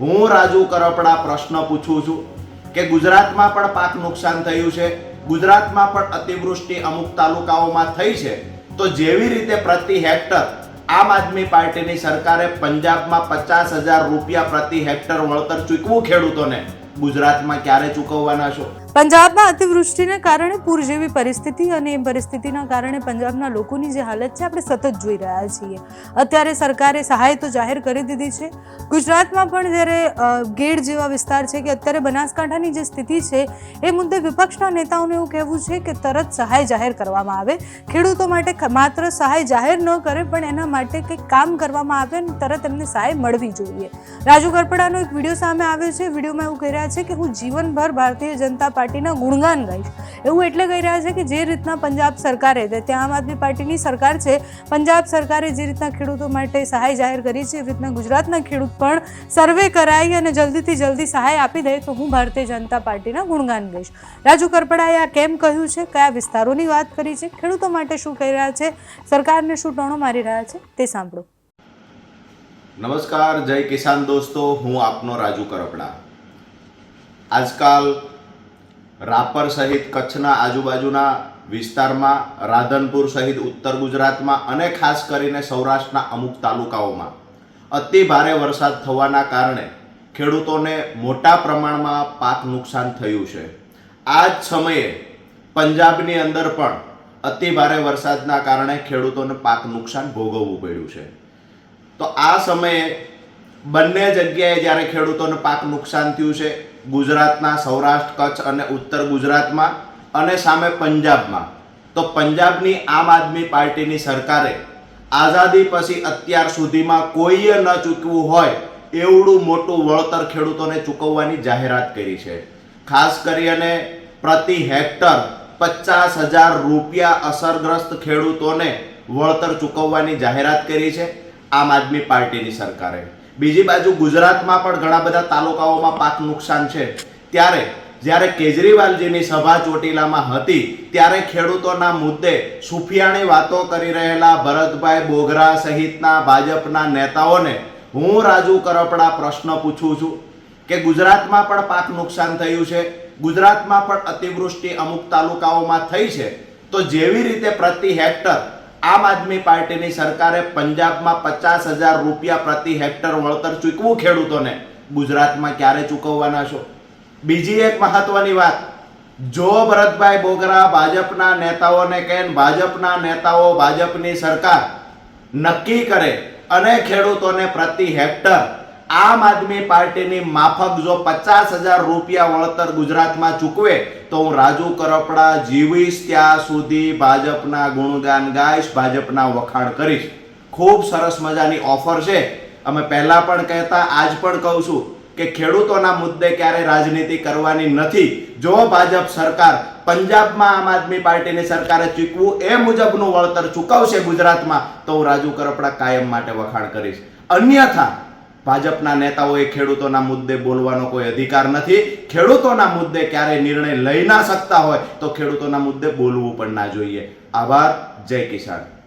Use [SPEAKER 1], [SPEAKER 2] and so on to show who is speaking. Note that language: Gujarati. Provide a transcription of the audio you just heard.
[SPEAKER 1] હું રાજુ કરપડા પ્રશ્ન પૂછું છું કે ગુજરાતમાં પણ પાક નુકસાન થયું છે? ગુજરાતમાં પણ અતિવૃષ્ટિ અમુક તાલુકાઓમાં થઈ છે. તો જેવી રીતે પ્રતિ હેક્ટર આમ આદમી પાર્ટીની સરકારે પંજાબમાં પચાસ હજાર રૂપિયા પ્રતિ હેક્ટર વળતર ચૂકવું ખેડૂતોને, ગુજરાતમાં ક્યારે ચૂકવવાના છો?
[SPEAKER 2] પંજાબમાં અતિવૃષ્ટિને કારણે પૂર જેવી પરિસ્થિતિ અને એ પરિસ્થિતિના કારણે પંજાબના લોકોની જે હાલત છે, આપણે સતત જોઈ રહ્યા છીએ. અત્યારે સરકારે સહાય તો જાહેર કરી દીધી છે. ગુજરાતમાં પણ જ્યારે ગેડ જેવા વિસ્તાર છે કે અત્યારે બનાસકાંઠાની જે સ્થિતિ છે, એ મુદ્દે વિપક્ષના નેતાઓનું એવું કહેવું છે કે તરત સહાય જાહેર કરવામાં આવે. ખેડૂતો માટે માત્ર સહાય જાહેર ન કરે, પણ એના માટે કંઈક કામ કરવામાં આવે અને તરત એમને સહાય મળવી જોઈએ. રાજુ કરપડાનો એક વીડિયો સામે આવ્યો છે. વિડીયોમાં એવું કહી રહ્યા છે કે હું જીવનભર ભારતીય જનતા પાર્ટીના ગુણગાન ગાઈશ. એવું એટલે કહી રહ્યા છે કે જે રીતના પંજાબ સરકારે ત્યાં આમ આદમી પાર્ટીની સરકાર છે, પંજાબ સરકારે જે રીતના ખેડૂતો માટે સહાય જાહેર કરી છે એવી રીતના ગુજરાતના ખેડૂત પણ સર્વે કરાઈ અને જલ્દીથી જલ્દી સહાય આપી દે તો હું ભારતીય જનતા પાર્ટીના ગુણગાન ગાઈશ. રાજુ કરપડાએ આ કેમ કહ્યું છે? કયા વિસ્તારોની વાત કરી છે? ખેડૂતો માટે શું કહી રહ્યા છે? સરકારને શું ટોણો મારી રહ્યા છે? તે સાંભળો.
[SPEAKER 1] નમસ્કાર, જય કિસાન દોસ્તો, હું આપનો રાજુ કરપડા. આજકાલ રાપર સહિત કચ્છના આજુબાજુના વિસ્તારમાં, રાધનપુર સહિત ઉત્તર ગુજરાતમાં અને ખાસ કરીને સૌરાષ્ટ્રના અમુક તાલુકાઓમાં અતિ ભારે વરસાદ થવાના કારણે ખેડૂતોને મોટા પ્રમાણમાં પાક નુકસાન થયું છે. આ જ સમયે પંજાબની અંદર પણ અતિ ભારે વરસાદના કારણે ખેડૂતોને પાક નુકસાન ભોગવવું પડ્યું છે. તો આ સમયે બંને જગ્યાએ જ્યારે ખેડૂતોને પાક નુકસાન થયું છે ગુજરાતના સૌરાષ્ટ્ર, કચ્છ અને ઉત્તર ગુજરાતમાં અને સામે પંજાબમાં. તો પંજાબની આમ આદમી પાર્ટીની સરકારે આઝાદી પછી અત્યાર સુધીમાં કોઈએ ન ચૂકવું હોય એવડું મોટું વળતર ખેડૂતોને ચૂકવવાની જાહેરાત કરી છે. ખાસ કરીને પ્રતિ હેક્ટર પચાસ હજાર રૂપિયા અસરગ્રસ્ત ખેડૂતોને વળતર ચૂકવવાની જાહેરાત કરી છે આમ આદમી પાર્ટીની સરકારે. બીજી બાજુ ગુજરાતમાં પણ ઘણા બધા તાલુકાઓમાં પાક નુકસાન છે. ત્યારે જ્યારે કેજરીવાલજીની સભા ચોટીલામાં હતી, ત્યારે ખેડૂતોના મુદ્દે સુફિયાણી વાતો કરી રહેલા ભરતભાઈ બોગરા સહિતના ભાજપના નેતાઓને હું રાજુ કરપડા પ્રશ્ન પૂછું છું કે ગુજરાતમાં પણ પાક નુકસાન થયું છે? ગુજરાતમાં પણ અતિવૃષ્ટિ અમુક તાલુકાઓમાં થઈ છે. તો જેવી રીતે પ્રતિ હેક્ટર આમ આદમી પાર્ટીની સરકારે પંજાબમાં પચાસ હજાર રૂપિયા પ્રતિ હેક્ટર વળતર ચૂકવું ખેડૂતોને. ગુજરાતમાં ક્યારે ચૂકવવાના છો? બીજી એક મહત્વની વાત. જો ભરતભાઈ બોગરા ભાજપના નેતાઓને કહે ભાજપના નેતાઓ ભાજપની સરકાર નક્કી કરે અને ખેડૂતોને પ્રતિ હેક્ટર આમ આદમી પાર્ટીની માફક જો પચાસ હજાર રૂપિયા વળતર ગુજરાતમાં ચૂકવે, તો હું રાજુ કરપડા જીવીશ ત્યાં સુધી ભાજપના ગુણગાન ગાઈશ, ભાજપના વખાણ કરીશ. ખૂબ સરસ મજાની ઓફર છે. અમે પહેલા પણ કહેતા, આજ પણ કહું છું કે ખેડૂતોના મુદ્દે ક્યારે રાજનીતિ કરવાની નથી. જો ભાજપ સરકાર પંજાબમાં આમ આદમી પાર્ટીની સરકારે ચૂકવું, એ મુજબનું વળતર ચૂકવશે ગુજરાતમાં, તો હું રાજુ કરપડા કાયમ માટે વખાણ કરીશ. અન્યથા ભાજપના નેતાઓએ ખેડૂતોના મુદ્દે બોલવાનો કોઈ અધિકાર નથી. ખેડૂતોના મુદ્દે ક્યારે નિર્ણય લઈ ના શકતા હોય તો ખેડૂતોના મુદ્દે બોલવું પણ ના જોઈએ. આભાર. જય કિસાન.